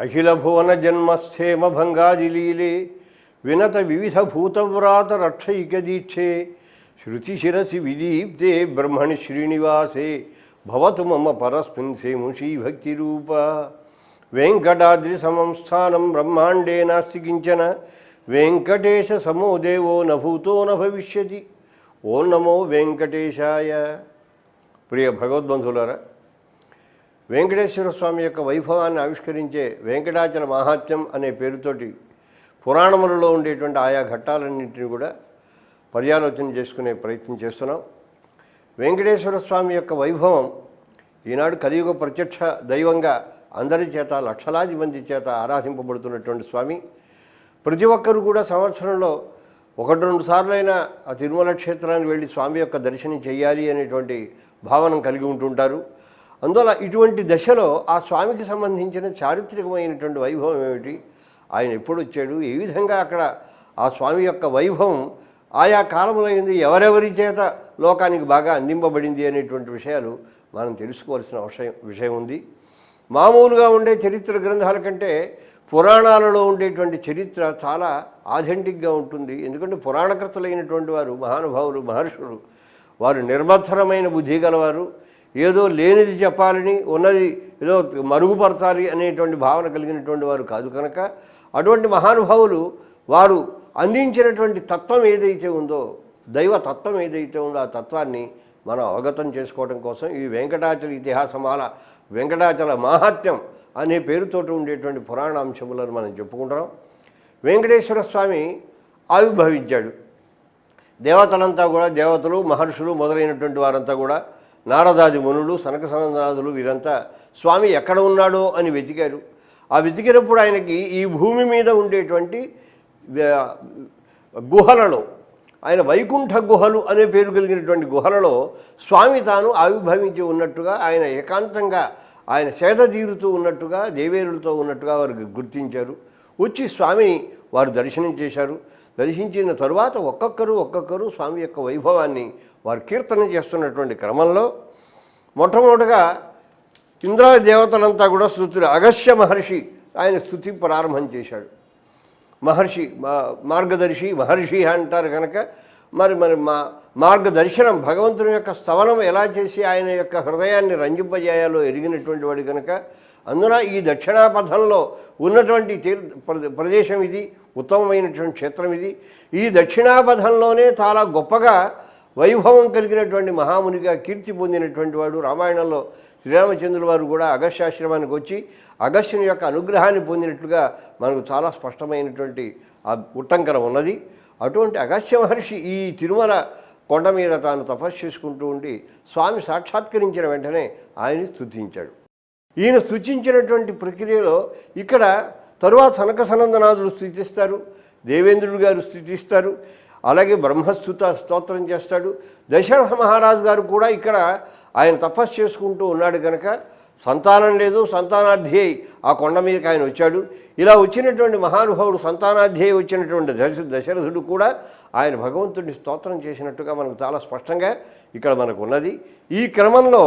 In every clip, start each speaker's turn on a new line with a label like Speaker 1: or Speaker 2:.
Speaker 1: అఖిలభువన జన్మస్థేమ భంగాదిలీలే వినత వివిధ భూతవ్రాత రక్షైక దీక్షే శృతి శిరసి విదీప్తే బ్రహ్మణి శ్రీనివాసే భవతు మమ పరస్మిన్ సేముషీ భక్తి రూప వెంకటాద్రి సమంస్థానం బ్రహ్మాండే నాస్తి కించన వెంకటేశ సమో దేవో నభూతో న భవిష్యతి ఓం నమో వెంకటేశాయ ప్రియ భగవద్బంధులారా వెంకటేశ్వర స్వామి యొక్క వైభవాన్ని ఆవిష్కరించే వెంకటాచల మహాత్మ్యం అనే పేరుతోటి పురాణములలో ఉండేటువంటి ఆయా ఘట్టాలన్నింటినీ కూడా పర్యాలోచన చేసుకునే ప్రయత్నం చేస్తున్నాం. వెంకటేశ్వర స్వామి యొక్క వైభవం ఈనాడు కలియుగ ప్రత్యక్ష దైవంగా అందరి చేత లక్షలాది మంది చేత ఆరాధింపబడుతున్నటువంటి స్వామి. ప్రతి ఒక్కరు కూడా సంవత్సరంలో ఒకటి రెండు సార్లైనా ఆ తిరుమల క్షేత్రానికి వెళ్ళి స్వామి యొక్క దర్శనం చేయాలి అనేటువంటి భావన కలిగి ఉంటుంటారు. అందువల్ల ఇటువంటి దశలో ఆ స్వామికి సంబంధించిన చారిత్రకమైనటువంటి వైభవం ఏమిటి? ఆయన ఎప్పుడు వచ్చాడు? ఏ విధంగా అక్కడ ఆ స్వామి యొక్క వైభవం ఆయా కాలంలో ఏంది ఎవరెవరి చేత లోకానికి బాగా అందింపబడింది అనేటువంటి విషయాలు మనం తెలుసుకోవాల్సిన విషయం విషయం ఉంది. మామూలుగా ఉండే చరిత్ర గ్రంథాల కంటే పురాణాలలో ఉండేటువంటి చరిత్ర చాలా ఆథెంటిక్గా ఉంటుంది. ఎందుకంటే పురాణకర్తలైనటువంటి వారు మహానుభావులు మహర్షులు వారు నిర్మత్సరమైన బుద్ధి గలవారు. ఏదో లేనిది చెప్పాలని ఉన్నది ఏదో మరుగుపరచాలి అనేటువంటి భావన కలిగినటువంటి వారు కాదు కనుక అటువంటి మహానుభావులు వారు అందించినటువంటి తత్వం ఏదైతే ఉందో దైవ తత్వం ఏదైతే ఉందో ఆ తత్వాన్ని మనం అవగతం చేసుకోవడం కోసం ఈ వెంకటాచల ఇతిహాసమాల వెంకటాచల మాహాత్మ్యం అనే పేరుతోటి ఉండేటువంటి పురాణాంశములను మనం చెప్పుకుంటున్నాం. వెంకటేశ్వర స్వామి ఆవిర్భవించాడు. దేవతలంతా కూడా దేవతలు మహర్షులు మొదలైనటువంటి వారంతా కూడా నారదాది మునులు సనక సనందనాథులు వీరంతా స్వామి ఎక్కడ ఉన్నాడో అని వెతికారు. ఆ వెతికినప్పుడు ఆయనకి ఈ భూమి మీద ఉండేటువంటి గుహలలో ఆయన వైకుంఠ గుహలు అనే పేరు కలిగినటువంటి గుహలలో స్వామి తాను ఆవిర్భవించి ఉన్నట్టుగా ఆయన ఏకాంతంగా ఆయన సేద తీరుతూ ఉన్నట్టుగా దేవేరులతో ఉన్నట్టుగా వారికి గుర్తించారు. వచ్చి స్వామిని వారు దర్శనం చేశారు. దర్శించిన తరువాత ఒక్కొక్కరు ఒక్కొక్కరు స్వామి యొక్క వైభవాన్ని వారు కీర్తన చేస్తున్నటువంటి క్రమంలో మొట్టమొదటిగా ఇంద్ర దేవతలంతా కూడా స్థుతులు అగస్య మహర్షి ఆయన స్థుతి ప్రారంభం చేశాడు. మహర్షి మా- మార్గదర్శి మహర్షి అంటారు కనుక మరి మరి మా మార్గదర్శనం భగవంతుని యొక్క స్తవనం ఎలా చేసి ఆయన యొక్క హృదయాన్ని రంజింపజేయాలో ఎరిగినటువంటి వాడు కనుక అందున ఈ దక్షిణాపథంలో ఉన్నటువంటి తీర్థ ప్రదేశం ఇది ఉత్తమమైనటువంటి క్షేత్రం ఇది. ఈ దక్షిణాపథంలోనే చాలా గొప్పగా వైభవం కలిగినటువంటి మహామునిగా కీర్తి పొందినటువంటి వాడు రామాయణంలో శ్రీరామచంద్రుల వారు కూడా అగస్యాశ్రమానికి వచ్చి అగస్యుని యొక్క అనుగ్రహాన్ని పొందినట్లుగా మనకు చాలా స్పష్టమైనటువంటి ఆ ఉట్టంకర ఉన్నది. అటువంటి అగస్య మహర్షి ఈ తిరుమల కొండ మీద తాను తపస్సు చేసుకుంటూ ఉండి స్వామి సాక్షాత్కరించిన వెంటనే ఆయన్ని స్థుతించాడు ఈయన స్థుతించినటువంటి ప్రక్రియలో ఇక్కడ తరువాత సనక సనందనాథుడు స్థుతిస్తారు దేవేంద్రుడు గారు స్థుతిస్తారు అలాగే బ్రహ్మస్తుత స్తోత్రం చేస్తాడు. దశరథ మహారాజు గారు కూడా ఇక్కడ ఆయన తపస్సు చేసుకుంటూ ఉన్నాడు కనుక సంతానం లేదు సంతానార్థి ఆ కొండ మీదకి ఆయన వచ్చాడు. ఇలా వచ్చినటువంటి మహానుభావుడు సంతానాధ్యేయ వచ్చినటువంటి దశ దశరథుడు కూడా ఆయన భగవంతుడిని స్తోత్రం చేసినట్టుగా మనకు చాలా స్పష్టంగా ఇక్కడ మనకు ఉన్నది. ఈ క్రమంలో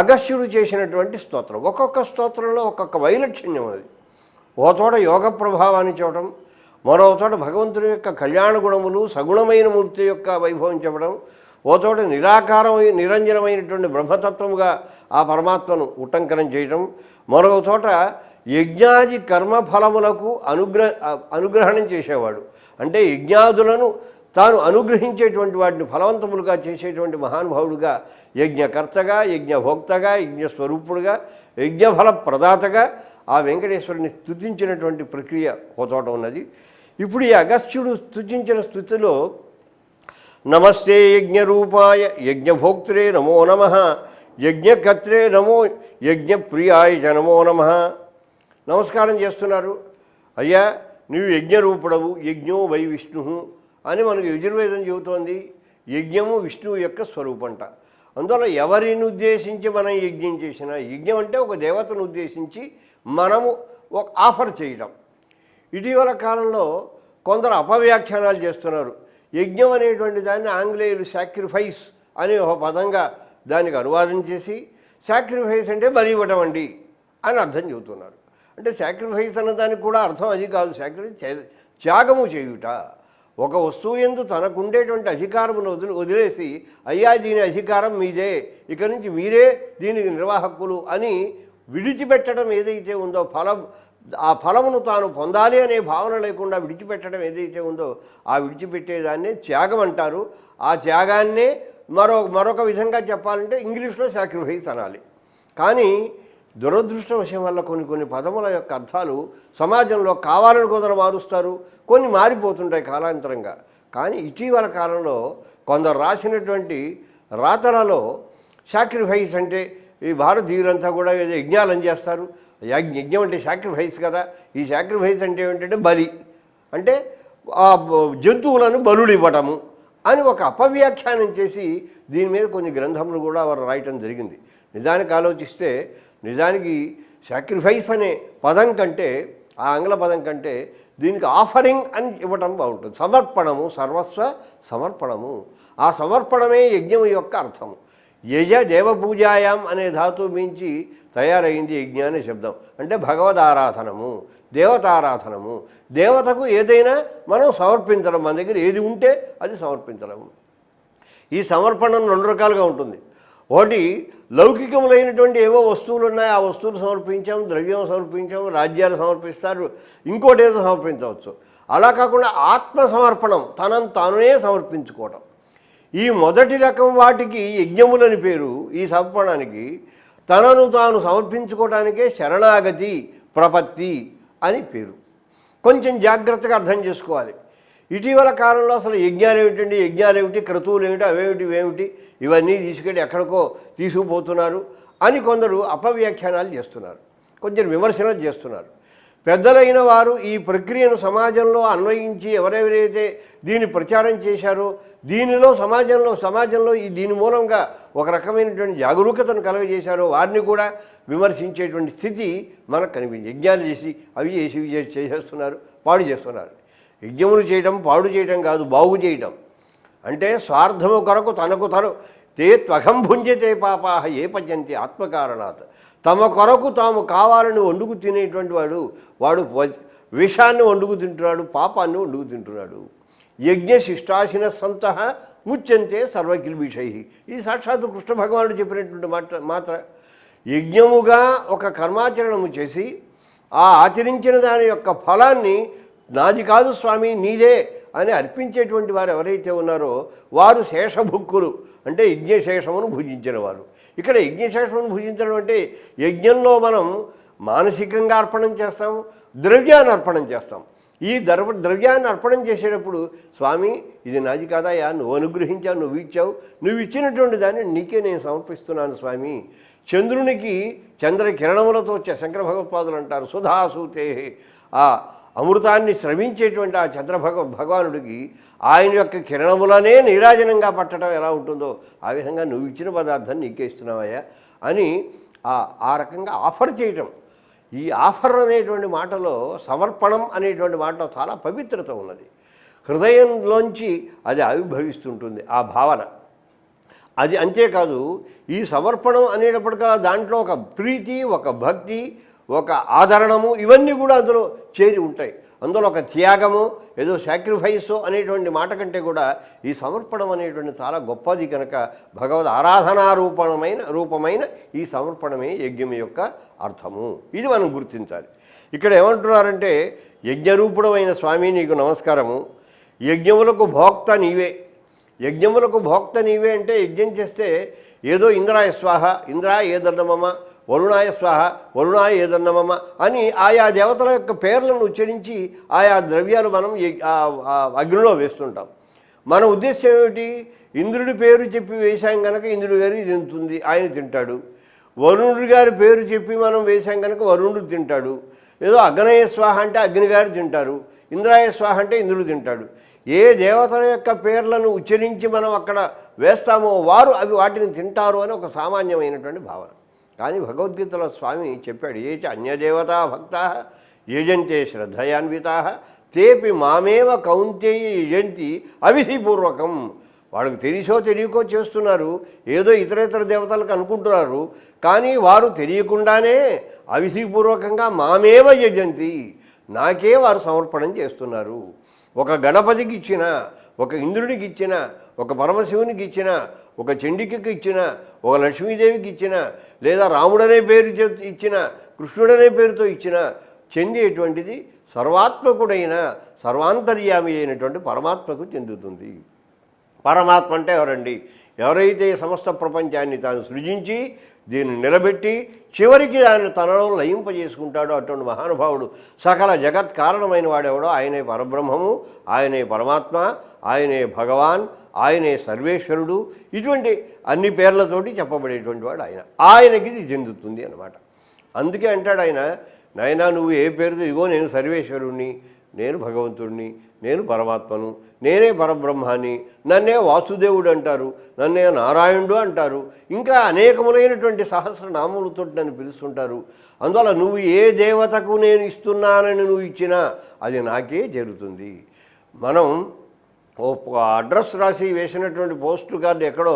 Speaker 1: అగస్యుడు చేసినటువంటి స్తోత్రం ఒక్కొక్క స్తోత్రంలో ఒక్కొక్క వైలక్షణ్యం ఉన్నది ఓ చోట యోగ ప్రభావాన్ని చూడటం మరో చోట భగవంతుని యొక్క కళ్యాణ గుణములు సగుణమైన మూర్తి యొక్క వైభవం చెప్పడం ఓ చోట నిరాకారం నిరంజనమైనటువంటి బ్రహ్మతత్వముగా ఆ పరమాత్మను ఉటంకనం చేయటం మరో చోట యజ్ఞాది కర్మఫలములకు అనుగ్రహ అనుగ్రహణం చేసేవాడు. అంటే యజ్ఞాదులను తాను అనుగ్రహించేటువంటి వాటిని ఫలవంతములుగా చేసేటువంటి మహానుభావుడుగా యజ్ఞకర్తగా యజ్ఞభోక్తగా యజ్ఞస్వరూపుడుగా యజ్ఞఫల ప్రదాతగా ఆ వెంకటేశ్వరుని స్థుతించినటువంటి ప్రక్రియ కోచోట ఉన్నది. ఇప్పుడు ఈ అగస్త్యుడు స్తుతించిన స్థుతిలో నమస్తే యజ్ఞరూపాయ యజ్ఞభోక్త్రే నమో నమ యజ్ఞకర్త్రే నమో యజ్ఞప్రియాయ జనమో నమ. నమస్కారం చేస్తున్నారు. అయ్యా నువ్వు యజ్ఞరూపుడవు యజ్ఞో వై విష్ణు అని మనకు యజుర్వేదం చెబుతోంది. యజ్ఞము విష్ణువు యొక్క స్వరూపంట. అందువల్ల ఎవరిని ఉద్దేశించి మనం యజ్ఞం చేసినా యజ్ఞం అంటే ఒక దేవతను ఉద్దేశించి మనము ఒక ఆఫర్ చేయడం. ఇటీవల కాలంలో కొందరు అపవ్యాఖ్యానాలు చేస్తున్నారు. యజ్ఞం అనేటువంటి దాన్ని ఆంగ్లేయులు సాక్రిఫైస్ అనే ఒక పదంగా దానికి అనువాదం చేసి సాక్రిఫైస్ అంటే బలి ఇవ్వటం అండి అని అర్థం చెబుతున్నారు. అంటే సాక్రిఫైస్ అన్న దానికి కూడా అర్థం అది కాదు. సాక్రిఫైస్ త్యాగము చేయుట. ఒక వస్తువు ఎందు తనకుండేటువంటి అధికారమును వదిలి వదిలేసి అయ్యా దీని అధికారం మీదే. ఇక నుంచి మీరే దీనికి నిర్వాహకులు అని విడిచిపెట్టడం ఏదైతే ఉందో ఫలం ఆ ఫలమును తాను పొందాలి అనే భావన లేకుండా విడిచిపెట్టడం ఏదైతే ఉందో ఆ విడిచిపెట్టేదాన్ని త్యాగం అంటారు. ఆ త్యాగాన్నే మరో మరొక విధంగా చెప్పాలంటే ఇంగ్లీష్లో సాక్రిఫైస్ అనాలి. కానీ దురదృష్టవశం వల్ల కొన్ని కొన్ని పదముల యొక్క అర్థాలు సమాజంలో కావాలని కొందరు మారుస్తారు. కొన్ని మారిపోతుంటాయి కాలాంతరంగా. కానీ ఇటీవల కాలంలో కొందరు రాసినటువంటి రాతలలో సాక్రిఫైస్ అంటే ఈ భారతీయులంతా కూడా ఏదో యజ్ఞాలను చేస్తారు. యజ్ఞం అంటే సాక్రిఫైస్ కదా. ఈ సాక్రిఫైస్ అంటే ఏంటంటే బలి. అంటే ఆ జంతువులను బలుడు ఇవ్వటము అని ఒక అపవ్యాఖ్యానం చేసి దీని మీద కొన్ని గ్రంథములు కూడా వారు రాయటం జరిగింది. నిజానికి ఆలోచిస్తే నిజానికి సాక్రిఫైస్ అనే పదం కంటే ఆ ఆంగ్ల పదం కంటే దీనికి ఆఫరింగ్ అని ఇవ్వటం బాగుంటుంది. సమర్పణము సర్వస్వ సమర్పణము. ఆ సమర్పణమే యజ్ఞం యొక్క అర్థము. యజ దేవపూజాయాం అనే ధాతువు మించి తయారైంది యజ్ఞ అనే శబ్దం. అంటే భగవద్ ఆరాధనము దేవతారాధనము. దేవతకు ఏదైనా మనం సమర్పించడం మన దగ్గర ఏది ఉంటే అది సమర్పించడం. ఈ సమర్పణం రెండు రకాలుగా ఉంటుంది. ఒకటి లౌకికములైనటువంటి ఏవో వస్తువులు ఉన్నాయి ఆ వస్తువులు సమర్పించాం ద్రవ్యం సమర్పించాం రాజ్యాలు సమర్పిస్తారు ఇంకోటి ఏదో సమర్పించవచ్చు. అలా కాకుండా ఆత్మ సమర్పణం తనను తానునే సమర్పించుకోవటం. ఈ మొదటి రకం వాటికి యజ్ఞములని పేరు ఈ సమర్పణానికి తనను తాను సమర్పించుకోవడానికే శరణాగతి ప్రపత్తి అని పేరు. కొంచెం జాగ్రత్తగా అర్థం చేసుకోవాలి. ఇటీవల కాలంలో అసలు యజ్ఞాలు ఏమిటండి? యజ్ఞాలు ఏమిటి? క్రతువులు ఏమిటి? అవేమిటి ఇవేమిటి ఇవన్నీ తీసుకెళ్ళి ఎక్కడికో తీసుకుపోతున్నారు అని కొందరు అపవ్యాఖ్యానాలు చేస్తున్నారు. కొంచెం విమర్శలు చేస్తున్నారు. పెద్దలైన వారు ఈ ప్రక్రియను సమాజంలో అన్వయించి ఎవరెవరైతే దీన్ని ప్రచారం చేశారో దీనిలో సమాజంలో సమాజంలో ఈ దీని మూలంగా ఒక రకమైనటువంటి జాగరూకతను కలుగజేశారో వారిని కూడా విమర్శించేటువంటి స్థితి మనకు కనిపించింది యజ్ఞాలు చేసి అవి చేసి చేసేస్తున్నారు పాడు చేస్తున్నారు. యజ్ఞములు చేయటం పాడు చేయటం కాదు బాగు చేయటం. అంటే స్వార్థము కొరకు తనకు తను తే త్వగం భుంజతే పాపాహ ఏ పద్యంతి ఆత్మకారణాత్. తమ కొరకు తాము కావాలని వండుకు తినేటువంటి వాడు వాడు విషాన్ని వండుకు తింటున్నాడు పాపాన్ని వండుకు తింటున్నాడు. యజ్ఞ శిష్టాశిన సంత ముచ్చంతే సర్వకిల్బిషై ఇది సాక్షాత్తు కృష్ణ భగవానుడు చెప్పినటువంటి మాట మాత్ర యజ్ఞముగా ఒక కర్మాచరణము చేసి ఆ ఆచరించిన దాని యొక్క ఫలాన్ని నాది కాదు స్వామి నీదే అని అర్పించేటువంటి వారు ఎవరైతే ఉన్నారో వారు శేషభుక్కులు అంటే యజ్ఞశేషమును భుజించిన వారు ఇక్కడ యజ్ఞశాస్త్రం భుజించడం అంటే యజ్ఞంలో మనం మానసికంగా అర్పణం చేస్తాం ద్రవ్యాన్ని అర్పణం చేస్తాం. ఈ ద్రవ ద్రవ్యాన్ని అర్పణం చేసేటప్పుడు స్వామి ఇది నాది కాదయా నువ్వు అనుగ్రహించావు నువ్వు ఇచ్చావు నువ్వు ఇచ్చినటువంటి దాన్ని నీకే నేను సమర్పిస్తున్నాను స్వామి. చంద్రునికి చంద్ర కిరణములతో వచ్చే శంకర భగవత్పాదులు అంటారు సుధాసూతే ఆ అమృతాన్ని శ్రవించేటువంటి ఆ చంద్రభగ భగవానుడికి ఆయన యొక్క కిరణములనే నీరాజనంగా పట్టడం ఎలా ఉంటుందో ఆ విధంగా నువ్వు ఇచ్చిన పదార్థాన్ని నీకే ఇస్తున్నావయ్యా అని ఆ ఆ రకంగా ఆఫర్ చేయటం. ఈ ఆఫర్ అనేటువంటి మాటలో సమర్పణం అనేటువంటి మాటలో చాలా పవిత్రత ఉన్నది. హృదయంలోంచి అది ఆవిర్భవిస్తుంటుంది ఆ భావన. అది అంతేకాదు ఈ సమర్పణం అనేటప్పటికల్లా దాంట్లో ఒక ప్రీతి ఒక భక్తి ఒక ఆదరణము ఇవన్నీ కూడా అందులో చేరి ఉంటాయి. అందులో ఒక త్యాగము ఏదో సాక్రిఫైస్ అనేటువంటి మాట కంటే కూడా ఈ సమర్పణం అనేటువంటి చాలా గొప్పది కనుక భగవద్ ఆరాధనారూపణమైన రూపమైన ఈ సమర్పణమే యజ్ఞం యొక్క అర్థము. ఇది మనం గుర్తించాలి. ఇక్కడ ఏమంటున్నారంటే యజ్ఞరూపుడమైన స్వామి నీకు నమస్కారము. యజ్ఞములకు భోక్త నీవే. యజ్ఞములకు భోక్త నీవే అంటే యజ్ఞం చేస్తే ఏదో ఇంద్రాయ స్వాహ ఇంద్రాయ ఏదన్నమమ వరుణాయ స్వాహ వరుణాయ ఏదన్నమమ అని ఆయా దేవతల యొక్క పేర్లను ఉచ్చరించి ఆయా ద్రవ్యాలు మనం అగ్నిలో వేస్తుంటాం. మన ఉద్దేశం ఏమిటి? ఇంద్రుడి పేరు చెప్పి వేశాం కనుక ఇంద్రుడి గారి తింటుంది ఆయన తింటాడు. వరుణుడి గారి పేరు చెప్పి మనం వేశాం కనుక వరుణుడు తింటాడు. ఏదో అగ్నయ స్వాహ అంటే అగ్నిగారు తింటారు ఇంద్రాయ స్వాహ అంటే ఇంద్రుడు తింటాడు. ఏ దేవతల యొక్క పేర్లను ఉచ్చరించి మనం అక్కడ వేస్తామో వారు అవి వాటిని తింటారు అని ఒక సామాన్యమైనటువంటి భావన. కానీ భగవద్గీతలో స్వామి చెప్పాడు ఏ చ అన్యదేవతా భక్తా యజంతే శ్రద్ధయాన్వితా తేపి మామేవ కౌంతేయ యజంతి అవిధిపూర్వకం. వాళ్ళకి తెలిసో తెలియకో చేస్తున్నారు ఏదో ఇతర ఇతర దేవతలకు అనుకుంటున్నారు కానీ వారు తెలియకుండానే అవిధిపూర్వకంగా మామేవ యజంతి నాకే వారు సమర్పణం చేస్తున్నారు. ఒక గణపతికి ఇచ్చిన ఒక ఇంద్రుడికి ఇచ్చిన ఒక పరమశివునికి ఇచ్చిన ఒక చండికకి ఇచ్చిన ఒక లక్ష్మీదేవికి ఇచ్చిన లేదా రాముడనే పేరు ఇచ్చిన కృష్ణుడనే పేరుతో ఇచ్చిన చెందేటువంటిది సర్వాత్మకుడైన సర్వాంతర్యామి అయినటువంటి పరమాత్మకు చెందుతుంది. పరమాత్మ అంటే ఎవరండి? ఎవరైతే సమస్త ప్రపంచాన్ని తాను సృజించి దీన్ని నిలబెట్టి చివరికి దాన్ని తనలో లయింపజేసుకుంటాడో అటువంటి మహానుభావుడు సకల జగత్ కారణమైన వాడెవడో ఆయనే పరబ్రహ్మము ఆయనే పరమాత్మ ఆయనే భగవాన్ ఆయనే సర్వేశ్వరుడు. ఇటువంటి అన్ని పేర్లతోటి చెప్పబడేటువంటి వాడు ఆయన. ఆయనకి ఇది చెందుతుంది అన్నమాట. అందుకే అంటాడు ఆయన నాయనా నువ్వు ఏ పేరుతో ఇగో నేను సర్వేశ్వరుణ్ణి నేను భగవంతుడిని నేను పరమాత్మను నేనే పరబ్రహ్మాన్ని నన్నే వాసుదేవుడు అంటారు నన్నే నారాయణుడు అంటారు ఇంకా అనేకములైనటువంటి సహస్రనామములతో నన్ను పిలుస్తుంటారు. అందువల్ల నువ్వు ఏ దేవతకు నేను ఇస్తున్నానని నువ్వు ఇచ్చినా అది నాకే జరుగుతుంది. మనం ఓ అడ్రస్ రాసి వేసినటువంటి పోస్ట్ కార్డు ఎక్కడో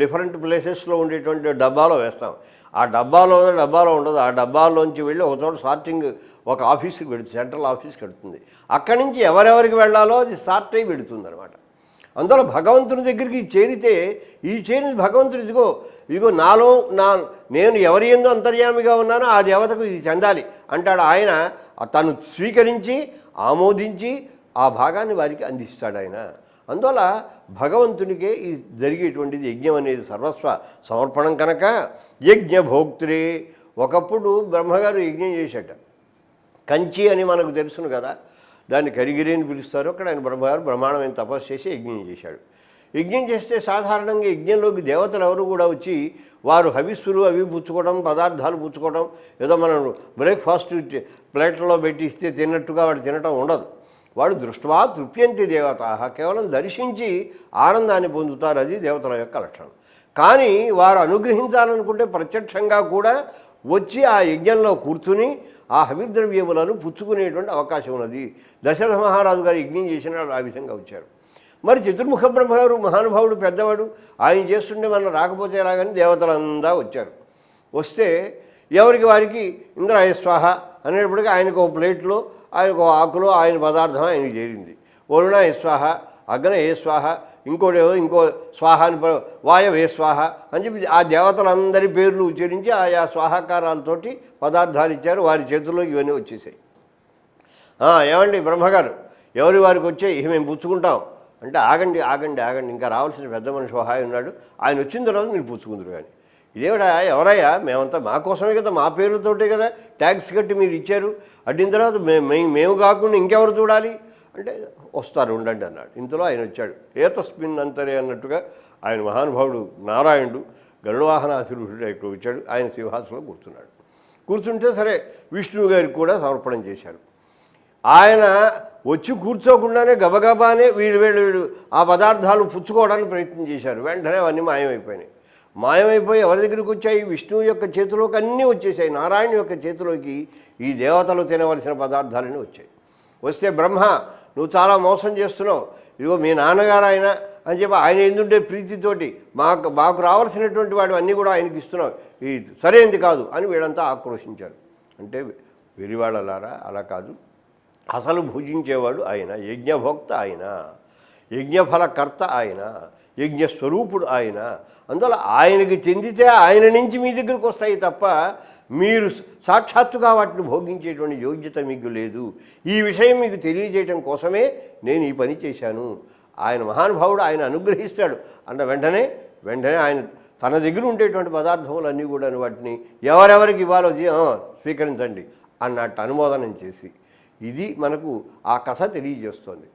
Speaker 1: డిఫరెంట్ ప్లేసెస్లో ఉండేటువంటి డబ్బాలో వేస్తాం. ఆ డబ్బాలో డబ్బాలో ఉండదు. ఆ డబ్బాలోంచి వెళ్ళి ఒక చోట సార్టింగ్ ఒక ఆఫీస్కి పెడుతుంది సెంట్రల్ ఆఫీస్కి పెడుతుంది అక్కడి నుంచి ఎవరెవరికి వెళ్ళాలో అది స్టార్ట్ అయి పెడుతుంది అనమాట అందువల్ల భగవంతుని దగ్గరికి చేరితే ఈ చేరిన భగవంతుడు ఇదిగో ఇదిగో నాలో నా నేను ఎవరి ఎందు అంతర్యామిగా ఉన్నానో ఆ దేవతకు ఇది చెందాలి అంటాడు ఆయన. తను స్వీకరించి ఆమోదించి ఆ భాగాన్ని వారికి అందిస్తాడు ఆయన. అందువల్ల భగవంతునికే ఈ జరిగేటువంటిది యజ్ఞం అనేది సర్వస్వ సమర్పణం కనుక యజ్ఞ భోక్తురే ఒకప్పుడు బ్రహ్మగారు యజ్ఞం చేశాడు కంచి అని మనకు తెలుసును కదా. దాన్ని కరిగిరి అని పిలుస్తారు. అక్కడ ఆయన బ్రహ్మగారు బ్రహ్మాండమైన తపస్సు చేసి యజ్ఞం చేశాడు. యజ్ఞం చేస్తే సాధారణంగా యజ్ఞంలోకి దేవతలు ఎవరు కూడా వచ్చి వారు హవిస్సులు అవి పుచ్చుకోవడం పదార్థాలు పుచ్చుకోవడం ఏదో మనం బ్రేక్ఫాస్ట్ ప్లేట్లో పెట్టి ఇస్తే తిన్నట్టుగా వాడు తినటం ఉండదు. వాడు దృష్ట్వా తృప్యంతి దేవత. కేవలం దర్శించి ఆనందాన్ని పొందుతారు. అది దేవతల యొక్క లక్షణం. కానీ వారు అనుగ్రహించాలనుకుంటే ప్రత్యక్షంగా కూడా వచ్చి ఆ యజ్ఞంలో కూర్చుని ఆ హవిద్రవ్యములను పుచ్చుకునేటువంటి అవకాశం ఉన్నది. దశరథ మహారాజు గారు యజ్ఞం చేసిన ఆ విధంగా వచ్చారు. మరి చతుర్ముఖ బ్రహ్మగారు మహానుభావుడు పెద్దవాడు ఆయన చేస్తుండే మనం రాకపోతే రాగానే దేవతలందా వచ్చారు. వస్తే ఎవరికి వారికి ఇంద్రాయ స్వాహ అనేటప్పటికీ ఆయనకు ఒక ప్లేట్లో ఆయనకు ఆకులో ఆయన పదార్థం ఆయనకు చేరింది. వరుణాయ స్వాహ అగ్న ఏ స్వాహ ఇంకోటేదో ఇంకో స్వాహ అని వాయవే స్వాహ అని చెప్పి ఆ దేవతలందరి పేర్లు ఉచ్చరించి ఆయా స్వాహాకారాలతోటి పదార్థాలు ఇచ్చారు వారి చేతుల్లో ఇవన్నీ వచ్చేసాయి. ఏమండి బ్రహ్మగారు ఎవరి వారికి వచ్చే ఇక మేము పుచ్చుకుంటాం. అంటే ఆగండి ఆగండి ఆగండి ఇంకా రావాల్సిన పెద్ద మనిషి సహాయం ఉన్నాడు. ఆయన వచ్చిన తర్వాత మీరు పుచ్చుకుందరు కానీ. ఇదేమిటా ఎవరయ్యా మేమంతా మా కోసమే కదా మా పేరుతోటే కదా ట్యాక్స్ కట్టి మీరు ఇచ్చారు. అడ్డిన తర్వాత మేము మేము కాకుండా ఇంకెవరు చూడాలి? అంటే వస్తారు ఉండండి అన్నాడు. ఇంతలో ఆయన వచ్చాడు. ఏతస్మిన్ అంతరే అన్నట్టుగా ఆయన మహానుభావుడు నారాయణుడు గరుడవాహనాధిరుడు ఇక్కడ వచ్చాడు. ఆయన సింహాసనంలో కూర్చున్నాడు. కూర్చుంటే సరే విష్ణువు గారికి కూడా సమర్పణం చేశారు. ఆయన వచ్చి కూర్చోకుండానే గబగబానే వీడు వీడు వీడు ఆ పదార్థాలు పుచ్చుకోవడానికి ప్రయత్నం చేశారు. వెంటనే అవన్నీ మాయమైపోయినాయి. మాయమైపోయి ఎవరి దగ్గరికి వచ్చాయి? విష్ణువు యొక్క చేతిలోకి అన్నీ వచ్చేసాయి. నారాయణ యొక్క చేతిలోకి ఈ దేవతలు తినవలసిన పదార్థాలన్నీ వచ్చాయి. వస్తే బ్రహ్మ నువ్వు చాలా మోసం చేస్తున్నావు. ఇదిగో మీ నాన్నగారు ఆయన అని చెప్పి ఆయన ఎందుంటే ప్రీతితోటి మాకు మాకు రావాల్సినటువంటి వాడు అన్నీ కూడా ఆయనకి ఇస్తున్నావు. ఇది సరైనది కాదు అని వీళ్ళంతా ఆక్రోశించారు. అంటే వెరివాడలారా అలా కాదు. అసలు భుజించేవాడు ఆయన యజ్ఞభోక్త ఆయన యజ్ఞఫలకర్త ఆయన యజ్ఞస్వరూపుడు ఆయన. అందువల్ల ఆయనకి చెందితే ఆయన నుంచి మీ దగ్గరికి వస్తాయి తప్ప మీరు సాక్షాత్తుగా వాటిని భోగించేటువంటి యోగ్యత మీకు లేదు. ఈ విషయం మీకు తెలియజేయటం కోసమే నేను ఈ పని చేశాను. ఆయన మహానుభావుడు ఆయన అనుగ్రహిస్తాడు. అన్న వెంటనే వెంటనే ఆయన తన దగ్గర ఉండేటువంటి పదార్థములన్నీ కూడా వాటిని ఎవరెవరికి ఇవ్వాలో స్వీకరించండి అన్నట్టు అనుమోదనం చేసి. ఇది మనకు ఆ కథ తెలియజేస్తోంది.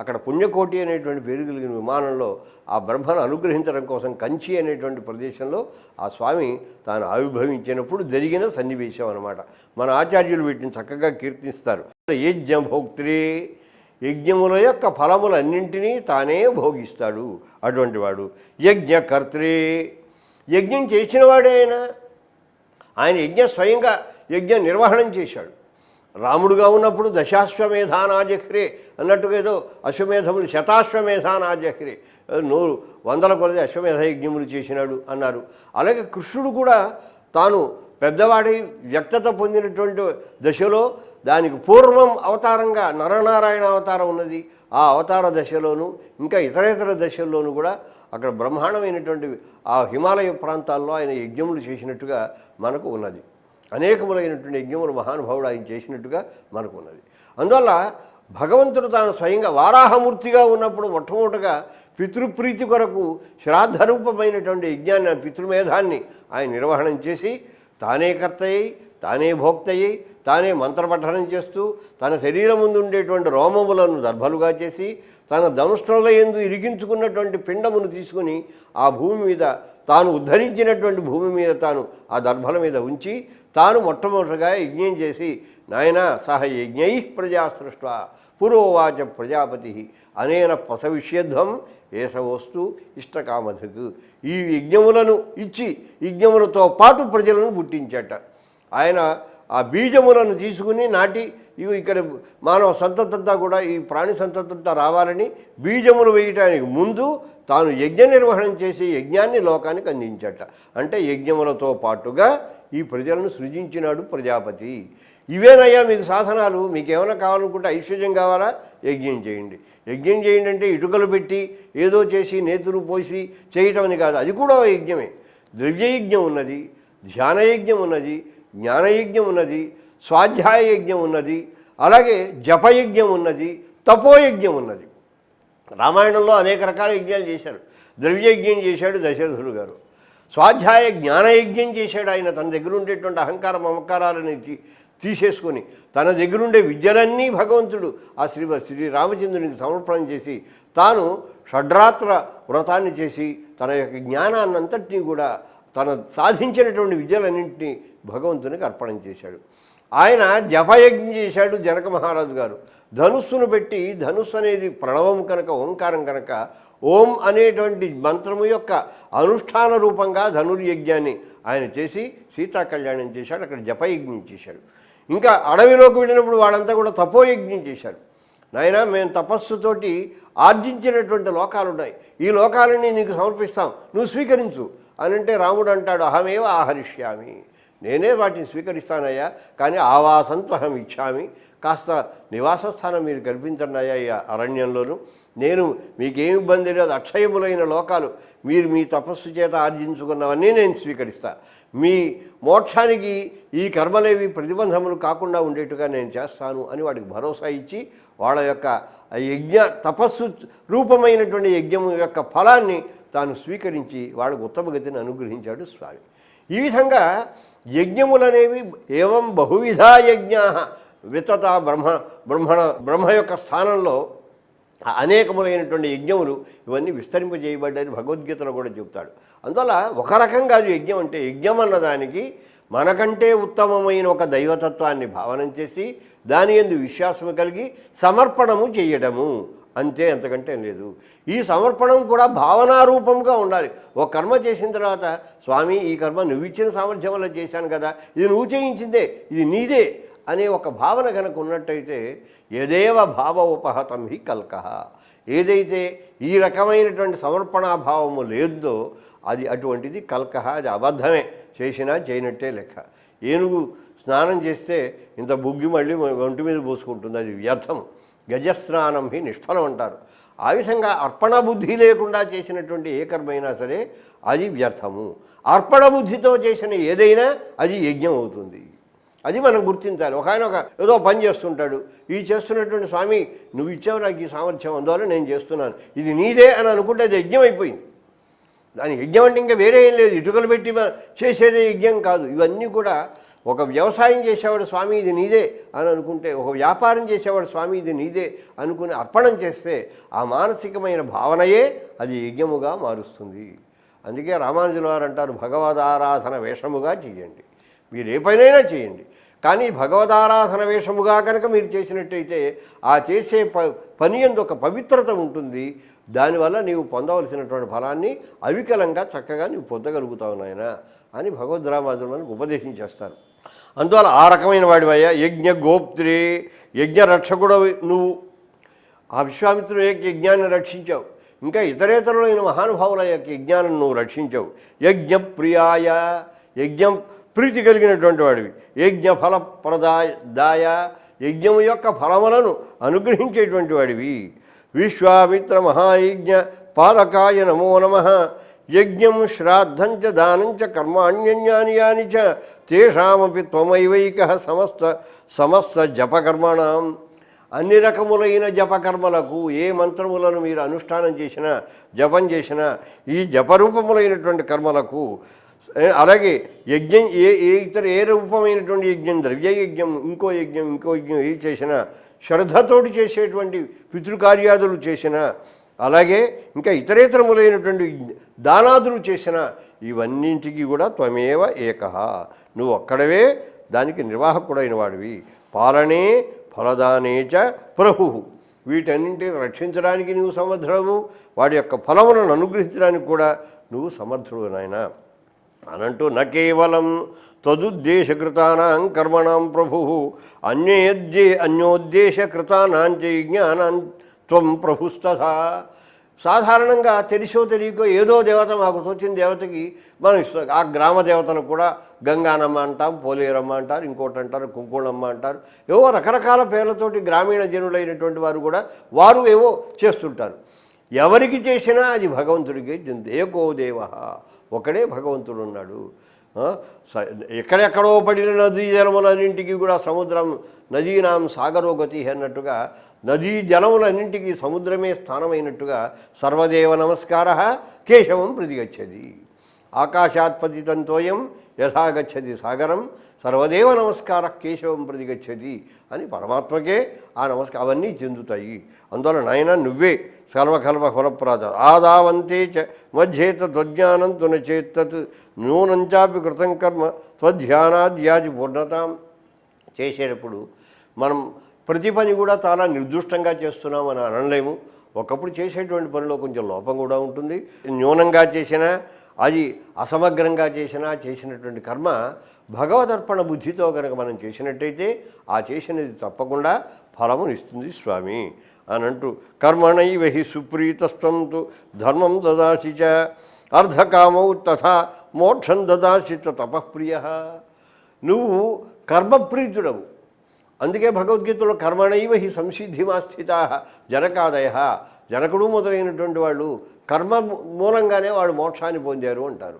Speaker 1: అక్కడ పుణ్యకోటి అనేటువంటి పేరు కలిగిన విమానంలో ఆ బ్రహ్మను అనుగ్రహించడం కోసం కంచి అనేటువంటి ప్రదేశంలో ఆ స్వామి తాను ఆవిర్భవించినప్పుడు జరిగిన సన్నివేశం అనమాట మన ఆచార్యులు వీటిని చక్కగా కీర్తిస్తారు. యజ్ఞభోక్త్రే యజ్ఞముల యొక్క ఫలములన్నింటినీ తానే భోగిస్తాడు అటువంటి వాడు. యజ్ఞకర్త్రే యజ్ఞం చేసినవాడే ఆయన. ఆయన యజ్ఞ స్వయంగా యజ్ఞ నిర్వహణం చేశాడు. రాముడుగా ఉన్నప్పుడు దశాశ్వమేధానాజహ్రే అన్నట్టుగా ఏదో అశ్వమేధములు శతాశ్వమేధానాజహ్రే నూరు వందల కొలది అశ్వమేధ యజ్ఞములు చేసినాడు అన్నారు. అలాగే కృష్ణుడు కూడా తాను పెద్దవాడి వ్యక్తత పొందినటువంటి దశలో దానికి పూర్వం అవతారంగా నరనారాయణ అవతారం ఉన్నది. ఆ అవతార దశలోను ఇంకా ఇతర ఇతర దశల్లోనూ కూడా అక్కడ బ్రహ్మాండమైనటువంటి ఆ హిమాలయ ప్రాంతాల్లో ఆయన యజ్ఞములు చేసినట్టుగా మనకు ఉన్నది. అనేకములైనటువంటి యజ్ఞములు మహానుభావుడు ఆయన చేసినట్టుగా మనకు ఉన్నది అందువల్ల భగవంతుడు తాను స్వయంగా వారాహమూర్తిగా ఉన్నప్పుడు మొట్టమొదటగా పితృప్రీతి కొరకు శ్రాద్ధరూపమైనటువంటి యజ్ఞాన్ని పితృమేధాన్ని ఆయన నిర్వహణం చేసి తానే కర్త తానే భోక్త అయి తానే మంత్రపఠనం చేస్తూ తన శరీరం ముందు ఉండేటువంటి రోమములను దర్భలుగా చేసి తన ధనుష్ట్రల ఎందు ఇరిగించుకున్నటువంటి పిండమును తీసుకుని ఆ భూమి మీద తాను ఉద్ధరించినటువంటి భూమి మీద తాను ఆ దర్భల మీద ఉంచి తాను మొట్టమొదటిగా యజ్ఞం చేసి నాయన సహ యజ్ఞై ప్రజా సృష్ట పూర్వవాచ ప్రజాపతి అనేన పసవిష్యధ్వం ఏషవస్తు ఇష్టకామధకు ఈ యజ్ఞములను ఇచ్చి యజ్ఞములతో పాటు ప్రజలను పుట్టించట. ఆయన ఆ బీజములను తీసుకుని నాటి ఇవి ఇక్కడ మానవ సంతతంతా కూడా ఈ ప్రాణి సంతతంతా రావాలని బీజములు వేయటానికి ముందు తాను యజ్ఞ నిర్వహణం చేసి యజ్ఞాన్ని లోకానికి అందించట. అంటే యజ్ఞములతో పాటుగా ఈ ప్రజలను సృజించినాడు ప్రజాపతి. ఇవేనయ్యా మీకు సాధనాలు మీకు ఏమైనా కావాలనుకుంటే ఐశ్వర్యం కావాలా? యజ్ఞం చేయండి. యజ్ఞం చేయండి అంటే ఇటుకలు పెట్టి ఏదో చేసి నేతులు పోసి చేయటం అని కాదు. అది కూడా ఓ యజ్ఞమే. ద్రవ్యయజ్ఞం ఉన్నది ధ్యానయజ్ఞం ఉన్నది జ్ఞానయజ్ఞం ఉన్నది స్వాధ్యాయ యజ్ఞం ఉన్నది అలాగే జపయజ్ఞం ఉన్నది తపోయజ్ఞం ఉన్నది. రామాయణంలో అనేక రకాల యజ్ఞాలు చేశారు. ద్రవ్యయజ్ఞం చేశాడు దశరథుడు గారు. స్వాధ్యాయ జ్ఞానయజ్ఞం చేశాడు ఆయన. తన దగ్గర ఉండేటువంటి అహంకార మమకారాలని తీసేసుకొని తన దగ్గరుండే విద్యలన్నీ భగవంతుడు ఆ శ్రీ శ్రీరామచంద్రునికి సమర్పణం చేసి తాను షడ్రాత్ర వ్రతాన్ని చేసి తన యొక్క జ్ఞానాన్నంతటినీ కూడా తన సాధించినటువంటి విద్యలన్నింటినీ భగవంతునికి అర్పణం చేశాడు. ఆయన జపయజ్ఞం చేశాడు జనక మహారాజు గారు. ధనుస్సును పెట్టి ధనుస్సు అనేది ప్రణవం కనుక ఓంకారం కనుక ఓం అనేటువంటి మంత్రము యొక్క అనుష్ఠాన రూపంగా ధనుర్యజ్ఞాన్ని ఆయన చేసి సీతా కళ్యాణం చేశాడు అక్కడ జపయజ్ఞం చేశాడు. ఇంకా అడవిలోకి వెళ్ళినప్పుడు వాళ్ళంతా కూడా తపోయజ్ఞం చేశారు. నాయన మేము తపస్సుతోటి ఆర్జించినటువంటి లోకాలు ఉన్నాయి ఈ లోకాలని నీకు సమర్పిస్తాం నువ్వు స్వీకరించు అని అంటే రాముడు అంటాడు అహమేవ ఆహరిష్యామి. నేనే వాటిని స్వీకరిస్తానయ్యా కానీ ఆవాసంతో అహం ఇచ్చామి కాస్త నివాస స్థానం మీరు కల్పించండి అయ్యా ఈ అరణ్యంలోను. నేను మీకేం ఇబ్బంది లేదు అక్షయములైన లోకాలు మీరు మీ తపస్సు చేత ఆర్జించుకున్నవన్నీ నేను స్వీకరిస్తా. మీ మోక్షానికి ఈ కర్మలేవి ప్రతిబంధములు కాకుండా ఉండేట్టుగా నేను చేస్తాను అని వాడికి భరోసా ఇచ్చి వాళ్ళ యొక్క యజ్ఞ తపస్సు రూపమైనటువంటి యజ్ఞము యొక్క ఫలాన్ని తాను స్వీకరించి వాళ్ళకు ఉత్తమ గతిని అనుగ్రహించాడు స్వామి. ఈ విధంగా యజ్ఞములనేవి ఏవం బహువిధా యజ్ఞా వితత బ్రహ్మ బ్రహ్మణ బ్రహ్మ యొక్క స్థానంలో అనేకములైనటువంటి యజ్ఞములు ఇవన్నీ విస్తరింపజేయబడ్డాయని భగవద్గీతలో కూడా చెప్తాడు అందువల్ల ఒక రకం కాదు యజ్ఞం అంటే యజ్ఞం అన్నదానికి మనకంటే ఉత్తమమైన ఒక దైవతత్వాన్ని భావనం చేసి దాని ఎందు విశ్వాసము కలిగి సమర్పణము చేయడము. అంతే అంతకంటే లేదు. ఈ సమర్పణం కూడా భావనారూపంగా ఉండాలి. ఒక కర్మ చేసిన తర్వాత స్వామి ఈ కర్మ నువ్వు ఇచ్చిన సామర్థ్యం వల్ల చేశాను కదా. ఇది నువ్వు చేయించిందే. ఇది నీదే. అనే ఒక భావన కనుక ఉన్నట్టయితే యదేవ భావ ఉపహతం హి కల్కహ ఏదైతే ఈ రకమైనటువంటి సమర్పణాభావము లేదో అది అటువంటిది కల్కహ అది అబద్ధమే. చేసినా చేయనట్టే లెక్క. ఏనుగు స్నానం చేస్తే ఇంత బుగ్గి మళ్ళీ ఒంటి మీద పోసుకుంటుంది అది వ్యర్థం గజస్నానం హి నిష్ఫలం అంటారు. ఆ విధంగా అర్పణ బుద్ధి లేకుండా చేసినటువంటి ఏ కర్మైనా సరే అది వ్యర్థము. అర్పణ బుద్ధితో చేసిన ఏదైనా అది యజ్ఞం అవుతుంది అది మనం గుర్తించాలి. ఒక ఆయన ఒక ఏదో పని చేస్తుంటాడు. ఈ చేస్తున్నటువంటి స్వామి నువ్వు ఇచ్చావు నాకు ఈ సామర్థ్యం అందువల్ల నేను చేస్తున్నాను. ఇది నీదే అని అనుకుంటే అది యజ్ఞం అయిపోయింది దాని యజ్ఞం అంటే ఇంకా వేరే ఏం లేదు. ఇటుకలు పెట్టి చేసేదే యజ్ఞం కాదు. ఇవన్నీ కూడా ఒక వ్యవసాయం చేసేవాడు స్వామి ఇది నీదే అని అనుకుంటే ఒక వ్యాపారం చేసేవాడు స్వామి ఇది నీదే అనుకుని అర్పణం చేస్తే ఆ మానసికమైన భావనయే అది యజ్ఞముగా మారుస్తుంది. అందుకే రామానుజుల వారు అంటారు భగవదారాధన వేషముగా చేయండి మీరు ఏ పనైనా చేయండి. కానీ భగవదారాధన వేషముగా కనుక మీరు చేసినట్టయితే ఆ చేసే ప పని ఎందు ఒక పవిత్రత ఉంటుంది. దానివల్ల నీవు పొందవలసినటువంటి ఫలాన్ని అవికలంగా చక్కగా నీవు పొందగలుగుతావు నాయన అని భగవద్రామాధుడు మనకు ఉపదేశం చేస్తారు. అందువల్ల ఆ రకమైన వాడివయ్యా యజ్ఞ గోప్త్రి యజ్ఞ రక్షకుడు నువ్వు. ఆ విశ్వామిత్రుడు యొక్క యజ్ఞాన్ని రక్షించావు. ఇంకా ఇతరేతరులైన మహానుభావుల యొక్క యజ్ఞాన్ని నువ్వు రక్షించావు. యజ్ఞ ప్రియాయ యజ్ఞం ప్రీతి కలిగినటువంటి వాడివి. యజ్ఞ ఫల ప్రదాయ దాయ యజ్ఞము యొక్క ఫలములను అనుగ్రహించేటువంటి వాడివి. విశ్వామిత్ర మహాయజ్ఞ పాలకాయ నమో నమ. యజ్ఞం శ్రాద్ధం చ కర్మాణ్యన్యాని యాని చ తేషామపి త్వమైవైక సమస్త సమస్త జపకర్మణం. అన్ని రకములైన జపకర్మలకు ఏ మంత్రములను మీరు అనుష్ఠానం చేసినా జపం చేసినా ఈ జపరూపములైనటువంటి కర్మలకు అలాగే యజ్ఞం ఏ ఏ ఇతర ఏ రూపమైనటువంటి యజ్ఞం ద్రవ్య యజ్ఞం ఇంకో యజ్ఞం ఇంకో యజ్ఞం ఏ చేసినా శ్రద్ధతోటి చేసేటువంటి పితృకార్యాదులు చేసినా అలాగే ఇంకా ఇతరేతరములైనటువంటి దానాదులు చేసిన ఇవన్నింటికి కూడా త్వమేవ ఏక. నువ్వు ఒక్కడవే దానికి నిర్వాహకుడైన వాడివి. పాలనే ఫలదానేచ ప్రభు. వీటన్నింటిని రక్షించడానికి నువ్వు సమర్థుడవు. వాడి యొక్క ఫలములను అనుగ్రహించడానికి కూడా నువ్వు సమర్థుడు నాయన. అనంటూ న కేవలం తదుద్దేశకృతానాం కర్మణాం ప్రభు. అన్యోద్దే అన్యోద్దేశకృతానాం చ జ్ఞానాం త్వం ప్రభుస్తథా. సాధారణంగా తెలిసో తెలియకో ఏదో దేవత మాకు తోచిన దేవతకి మనం ఇస్తాం. ఆ గ్రామ దేవతను కూడా గంగానమ్మ అంటాం పోలేరమ్మ అంటారు ఇంకోటి అంటారు కుంకుళమ్మ అంటారు. ఏవో రకరకాల పేర్లతోటి గ్రామీణ జనులైనటువంటి వారు కూడా వారు ఏవో చేస్తుంటారు. ఎవరికి చేసినా అది భగవంతుడికి చెంది ఏకో దేవ ఒకడే భగవంతుడు ఉన్నాడు ఎక్కడెక్కడో పడిన నదీ జలములన్నింటికి కూడా సముద్రం నదీనాం సాగరోగతి అన్నట్టుగా నదీ జలములన్నింటికి సముద్రమే స్థానమైనట్టుగా సర్వదేవ నమస్కార కేశవం ప్రతిగచ్చది. ఆకాశాత్పతితంతోయం యథాగచ్చది సాగరం సర్వదేవ నమస్కార కేశవం ప్రతిగచ్చది అని పరమాత్మకే ఆ నమస్కారం అవన్నీ చెందుతాయి. అందువల్ల నాయన నువ్వే సర్వకల్ప ఫలప్రాద ఆదావంతే చ మధ్యేత త్వజ్ఞానం తున నూనంచాపి కృతం కర్మ త్వధ్యానాద్యాది పూర్ణతాం. చేసేటప్పుడు మనం ప్రతి పని కూడా చాలా నిర్దుష్టంగా చేస్తున్నామని అనలేము. ఒకప్పుడు చేసేటువంటి పనిలో కొంచెం లోపం కూడా ఉంటుంది. న్యూనంగా చేసినా అది అసమగ్రంగా చేసినా చేసినటువంటి కర్మ భగవదర్పణ బుద్ధితో కనుక మనం చేసినట్టయితే ఆ చేసినది తప్పకుండా ఫలమునిస్తుంది స్వామి. అని అంటూ కర్మణైవ హి సుప్రీతస్వం తు ధర్మం దదాసి చ అర్ధకామౌ తథా మోక్షం దదాసి తపఃప్రియ నువ్వు కర్మప్రీతుడవు. అందుకే భగవద్గీతలో కర్మణైవ హి సంసిద్ధిమాస్థితా జనకాదయ జనకుడు మొదలైనటువంటి వాళ్ళు కర్మ మూలంగానే వాడు మోక్షాన్ని పొందారు అంటారు.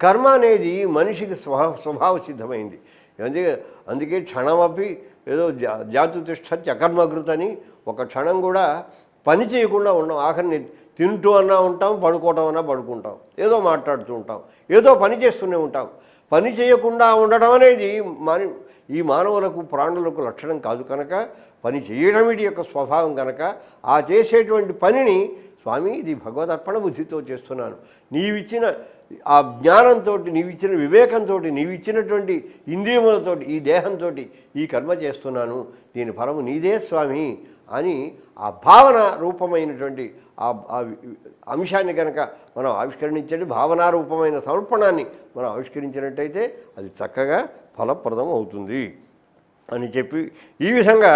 Speaker 1: కర్మ అనేది మనిషికి స్వభావ స్వభావ సిద్ధమైంది. అందుకే అందుకే క్షణమపి ఏదో జా జాతుతిష్ఠత్య అకర్మకృతని ఒక క్షణం కూడా పని చేయకుండా ఉన్నాం ఆఖరిని తింటూ అన్నా ఉంటాం పడుకోవటం అన్నా పడుకుంటాం. ఏదో మాట్లాడుతూ ఉంటాం ఏదో పని చేస్తూనే ఉంటాం. పని చేయకుండా ఉండడం అనేది మాని ఈ మానవులకు ప్రాణులకు లక్షణం కాదు కనుక పని చేయడం వీటి యొక్క స్వభావం కనుక ఆ చేసేటువంటి పనిని స్వామి ఇది భగవదర్పణ బుద్ధితో చేస్తున్నాను. నీవిచ్చిన ఆ జ్ఞానంతో నీవిచ్చిన వివేకంతో నీవిచ్చినటువంటి ఇంద్రియములతోటి ఈ దేహంతో ఈ కర్మ చేస్తున్నాను. దీని ఫలము నీదే స్వామి. అని ఆ భావన రూపమైనటువంటి ఆ అంశాన్ని కనుక మనం ఆవిష్కరించండి భావనారూపమైన సమర్పణాన్ని మనం ఆవిష్కరించినట్టయితే అది చక్కగా ఫలప్రదం అవుతుంది అని చెప్పి ఈ విధంగా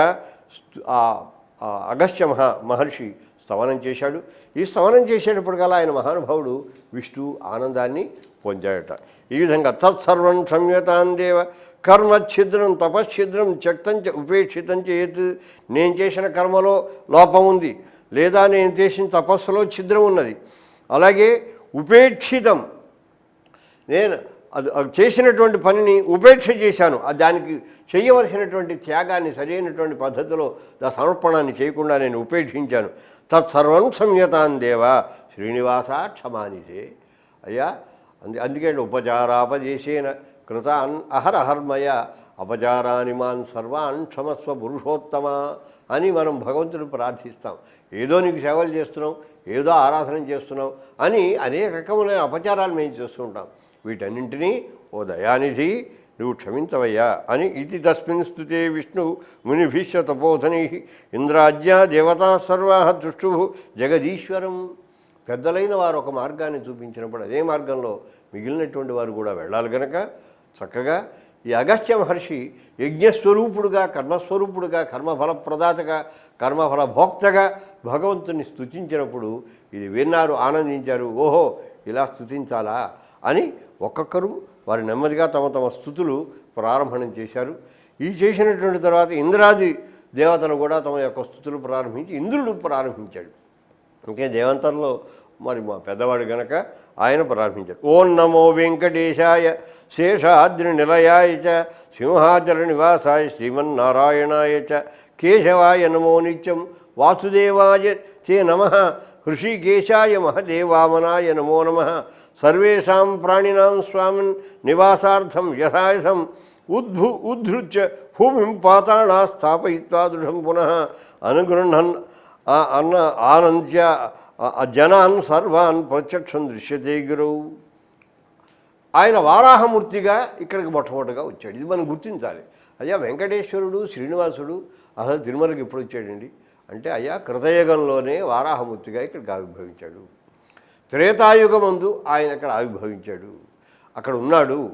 Speaker 1: అగస్త్య మహా మహర్షి స్తవనం చేశాడు. ఈ స్తవనం చేసేటప్పటికల్లా ఆయన మహానుభావుడు విష్ణు ఆనందాన్ని పొందాడట. ఈ విధంగా తత్సర్వం సంయతాన్ దేవ కర్మఛిద్రం తపశ్ఛిద్రం త్యక్తం ఉపేక్షితం చేత్. నేను చేసిన కర్మలో లోపం ఉంది. లేదా నేను చేసిన తపస్సులో ఛిద్రం ఉన్నది. అలాగే ఉపేక్షితం. నేను అది చేసినటువంటి పనిని ఉపేక్ష చేశాను. దానికి చేయవలసినటువంటి త్యాగాన్ని సరైనటువంటి పద్ధతిలో సమర్పణాన్ని చేయకుండా నేను ఉపేక్షించాను. తత్సర్వం సంయతాన్ దేవ. శ్రీనివాస క్షమానిదే అయ్యా అందు అందుకే ఉపచారాపదేశేన కృతాన్ అహరహర్మయ. అపచారాని మాన్ సర్వాన్ క్షమస్వ పురుషోత్తమ అని మనం భగవంతుడు ప్రార్థిస్తాం. ఏదో నీకు సేవలు చేస్తున్నాం ఏదో ఆరాధన చేస్తున్నాం అని అనేక రకములైన అపచారాలు మేము చేస్తుంటాం వీటన్నింటినీ ఓ దయానిధి నువ్వు క్షమించవయ్యా అని ఇది తస్మిన్ స్థుతే విష్ణు మునిభీష్య తపోధనై ఇంద్రాజ్య దేవతా సర్వా దృష్టు జగదీశ్వరం. పెద్దలైన వారు ఒక మార్గాన్ని చూపించినప్పుడు అదే మార్గంలో మిగిలినటువంటి వారు కూడా వెళ్ళాలి గనక. చక్కగా ఈ అగస్త్య మహర్షి యజ్ఞస్వరూపుడుగా కర్మస్వరూపుడుగా కర్మఫల ప్రదాతగా కర్మఫల భోక్తగా భగవంతుని స్తుతించినప్పుడు ఇది విన్నారు ఆనందించారు. ఓహో ఇలా స్తుతించాలా? అని ఒక్కొక్కరు వారు నెమ్మదిగా తమ తమ స్థుతులు ప్రారంభం చేశారు. ఈ చేసినటువంటి తర్వాత ఇంద్రాది దేవతలు కూడా తమ యొక్క స్థుతులు ప్రారంభించి ఇంద్రుడు ప్రారంభించాడు. ఇంకే దేవంతల్లో మరి మా పెద్దవాడు గనక ఆయన ప్రారంభించారు ఓం నమో వెంకటేశాయ శేషాద్రి నిలయాయ చ సింహాద్రి నివాసాయ శ్రీమన్నారాయణాయ చ కేశవాయ నమో నిత్యం వాసుదేవాయ తే నమ హృషికేశాయ మహదేవామనాయ నమో నమ సర్వేషాం ప్రాణినాం స్వామిన్ నివాసార్థం యథాయథం ఉద్భు ఉద్ధృత్య భూమిం పాతాళా స్థాపయిత్వా దృఢం పునః అనుగృహన్ అన్న ఆనంద్య జనాన్ సర్వాన్ ప్రత్యక్షం దృశ్యతే గురువు ఆయన వారాహమూర్తిగా ఇక్కడికి మొట్టమొదటిగా వచ్చాడు. ఇది మనం గుర్తించాలి. అయ్యా వెంకటేశ్వరుడు శ్రీనివాసుడు అసలు తిరుమలకి ఎప్పుడు వచ్చాడండి? అంటే అయ్యా కృతయుగంలోనే వారాహమూర్తిగా ఇక్కడికి ఆవిర్భవించాడు. త్రేతాయుగమందు ఆయన అక్కడ ఆవిర్భవించాడు. అక్కడ ఉన్నాడు.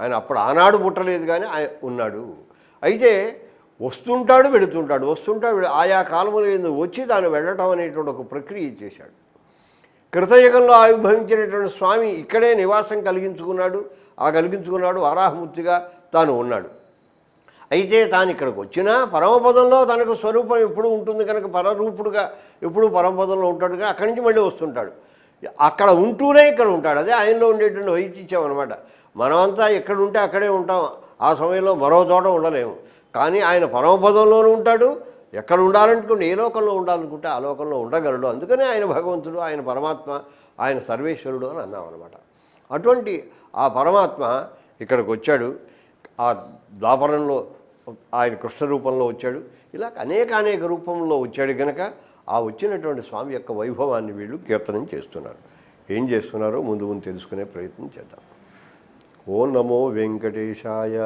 Speaker 1: ఆయన అప్పుడు ఆనాడు పుట్టలేదు కానీ ఆయన ఉన్నాడు. అయితే వస్తుంటాడు వెడుతుంటాడు వస్తుంటాడు ఆయా కాలంలో ఏందో వచ్చి తాను వెళ్ళటం అనేటువంటి ఒక ప్రక్రియ చేశాడు. కృతయుగంలో ఆవిర్భవించినటువంటి స్వామి ఇక్కడే నివాసం కలిగించుకున్నాడు. ఆ కలిగించుకున్నాడు వారాహమూర్తిగా తాను ఉన్నాడు. అయితే తాను ఇక్కడికి వచ్చినా పరమపదంలో తనకు స్వరూపం ఎప్పుడు ఉంటుంది కనుక పరరూపుడుగా ఎప్పుడు పరమపదంలో ఉంటాడుగా అక్కడి నుంచి మళ్ళీ వస్తుంటాడు. అక్కడ ఉంటూనే ఇక్కడ ఉంటాడు. అదే ఆయనలో ఉండేటువంటి వైచిత్యం అనమాట మనమంతా ఎక్కడ ఉంటే అక్కడే ఉంటాం. ఆ సమయంలో మరో చోట ఉండలేము. కానీ ఆయన పరమపదంలోనూ ఉంటాడు. ఎక్కడ ఉండాలనుకుంటే ఏ లోకంలో ఉండాలనుకుంటే ఆ లోకంలో ఉండగలడు. అందుకనే ఆయన భగవంతుడు ఆయన పరమాత్మ ఆయన సర్వేశ్వరుడు అని అన్నాం అనమాట అటువంటి ఆ పరమాత్మ ఇక్కడికి వచ్చాడు. ఆ ద్వాపరంలో ఆయన కృష్ణ రూపంలో వచ్చాడు. ఇలా అనేక అనేక రూపంలో వచ్చాడు కనుక ఆ వచ్చినటువంటి స్వామి యొక్క వైభవాన్ని వీళ్ళు కీర్తనం చేస్తున్నారు. ఏం చేస్తున్నారో ముందు ముందు తెలుసుకునే ప్రయత్నం చేద్దాం. ఓ నమో వెంకటేశాయ.